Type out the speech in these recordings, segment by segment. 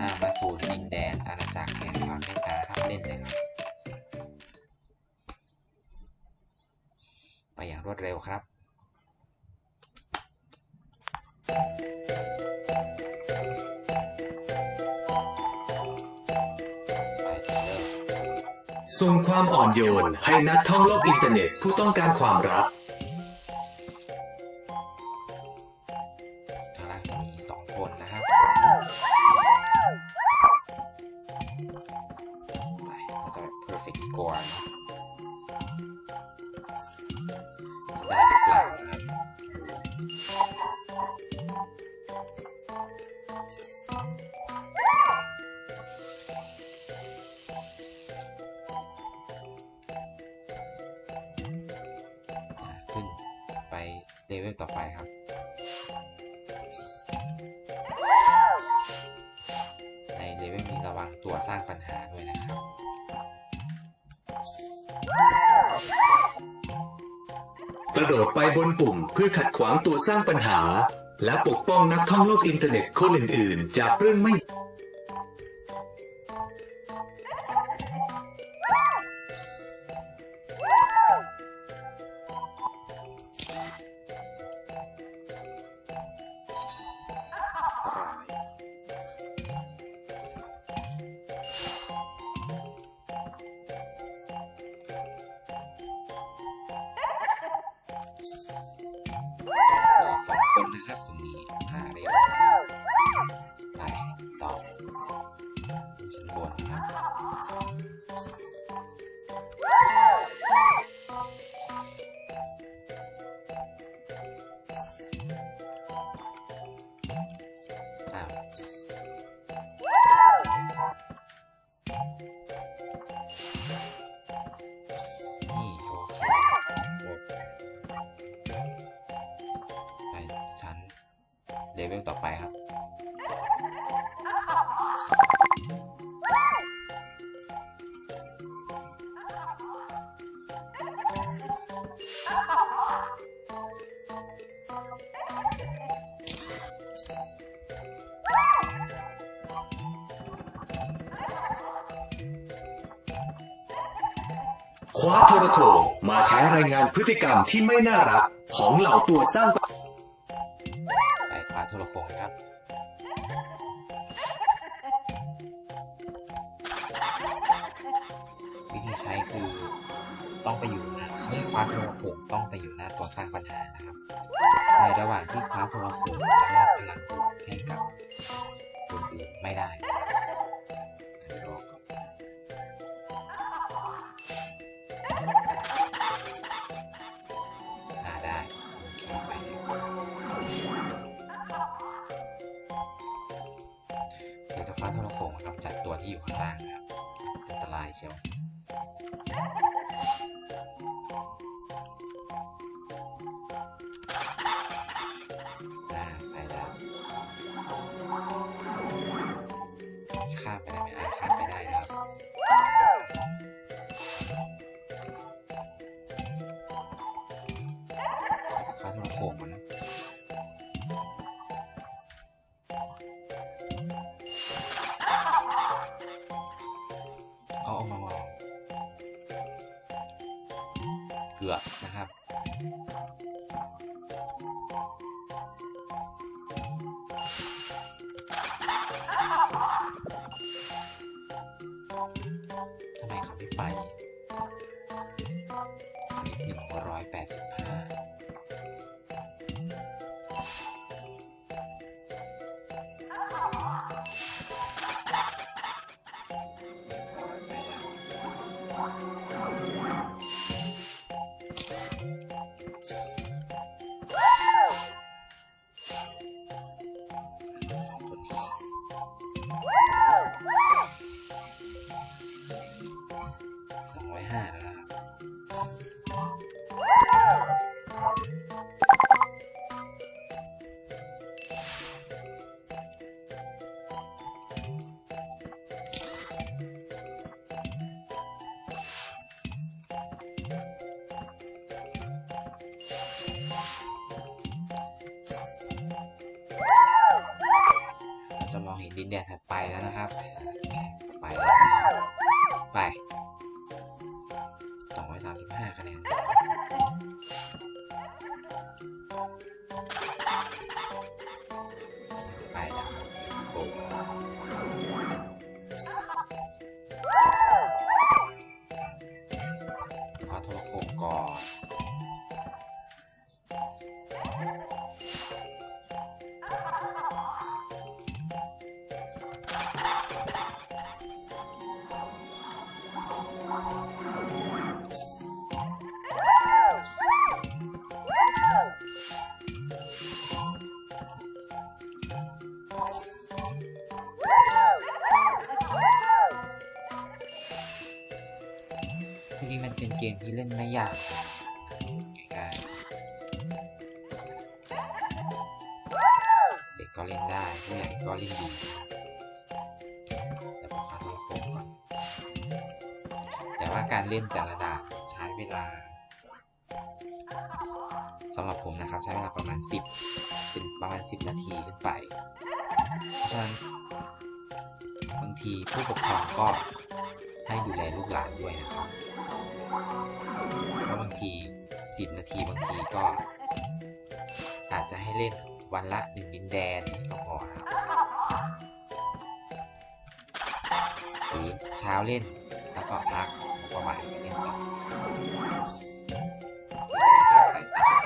อ่ามาสู่ดินแดนอาณาจักรแห่งความเมตตาครับเล่นเลยครับ ไปอย่างรวดเร็วครับไปเริ่มส่งความอ่อนโยนให้นักท่องโลกอินเทอร์เน็ตผู้ต้องการความรัก perfect score เนได้หรือเปล่านะครับอะขึ้นไปเลเวลต่อไปครับในเลเวลนี้ระวังตัวสร้างปัญหาด้วยนะครับ กระโดดไปบนปุ่มเพื่อขัดขวางตัวสร้างปัญหา และปกป้องนักท่องโลกอินเทอร์เน็ตคนอื่น ๆ จากเรื่องไม่ เลเวลต่อไปครับคว้าโทรโขงมาใช้รายงานพฤติกรรมที่ไม่น่ารักของเหล่าตัวสร้าง คว้าโทรโขงต้องไปอยู่หน้าตัวสร้างปัญหานะครับ ในระหว่างที่คว้าโทรโขงจะมอบพลังบวกให้กับคนอื่นไม่ได้น่าได้เดี๋ยวจะคว้าโทรโขงมากำจัดตัวที่อยู่ข้างล่างนะครับอันตรายเชียว นะครับ ห้าแล้นะจะมองเห็นดินแดนถัดไปแล้วนะครับ ไป ไป สองร้อยสามสิบห้าคะแนนไปแล้วปุ๊บขอโทรโขงก่อน มันเกมที่เล่นไม่ยากง่ายๆเด็กก็เล่นได้ผู้ใหญ่ก็เล่นดีแต่ผมขอโทษโค้งก่อน แต่ว่าการเล่นแต่ละด่านใช้เวลาสำหรับผมนะครับใช้เวลาประมาณ 10 เป็นประมาณ 10 นาทีขึ้นไปเพราะฉะนั้นบางทีผู้ปกครองก็ให้ดูแลลูกหลานด้วยนะครับ แล้วบางที 10 นาทีบางทีก็ อาจจะให้เล่นวันละหนึ่งดินแดนก็พอครับหรือเช้าเล่นแล้วก็พักแล้วก็บ่ายเล่นต่อสายตา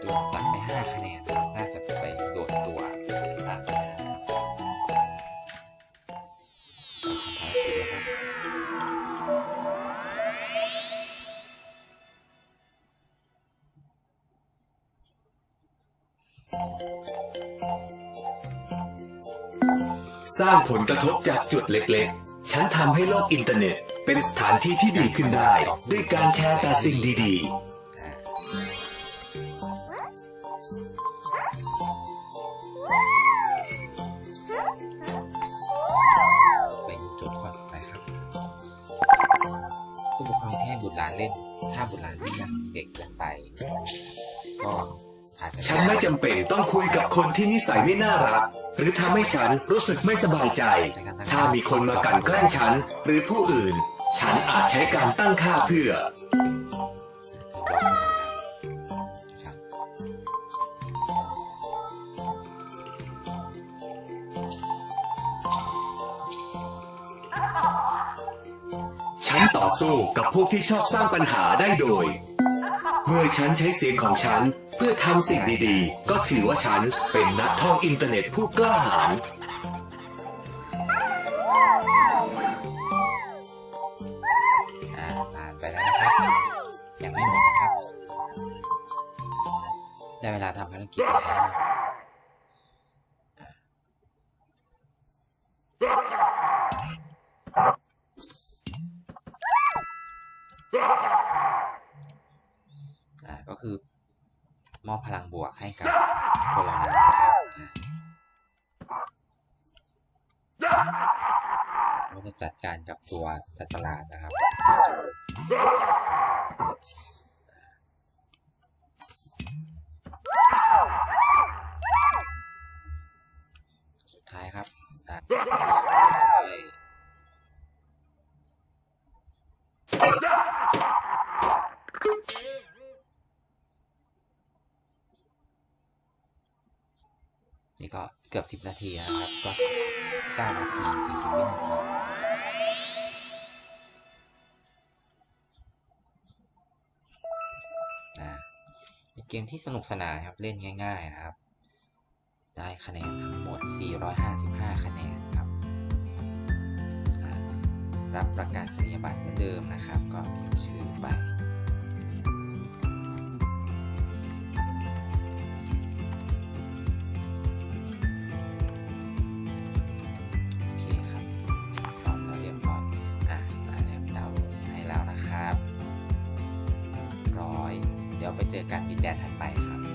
โดนตัดไปห้าคะแนน น่าจะไปโดดตัวตามคะแนนนะครับเราทำภารกิจแล้วครับสร้างผลกระทบจากจุดเล็กๆ ฉันทำให้โลกอินเทอร์เน็ต เป็นสถานที่ที่ดีขึ้นได้ ด้วยการแชร์แต่สิ่งดีอ่าไปดูโจทย์ข้อต่อไปครับผู้ปกครองที่ให้บุตรหลานเล่น ถ้าบุตรหลานที่ยังเด็กเกินไป ก็ ฉันไม่จำเป็นต้องคุยกับคนที่นิสัยไม่น่ารัก หรือทำให้ฉันรู้สึกไม่สบายใจ ถ้ามีคนมากันแกล้งฉัน หรือผู้อื่น ฉันอาจใช้การตั้งค่าเพื่อ ฉันต่อสู้กับพวกที่ชอบสร้างปัญหาได้โดย เมื่อฉันใช้เสียงของฉัน เพื่อทำสิ่งดีๆ ก็ถือว่าฉันเป็นนักท่องอินเทอร์เน็ตผู้กล้าหาญอ่าผ่านไปแล้วนะครับ ยังไม่หมดนะครับ ได้เวลาทำภารกิจแล้ว คือ มอบพลังบวกให้กับคนเหล่านั้นนะครับอ่าเราจะจัดการกับตัวสัตว์ประหลาดนะครับ นี่ก็เกือบ 10 นาทีนะครับ ก็สัก9นาที 40 วินาที นะเกมที่สนุกสนานครับ เล่นง่ายๆนะครับ ได้คะแนนทั้งหมด 455 คะแนนครับ รับประกาศนียบัตรเหมือนเดิมนะครับ ก็มีชื่อไป ราไปเจอกันดินแดนถัดไปครับ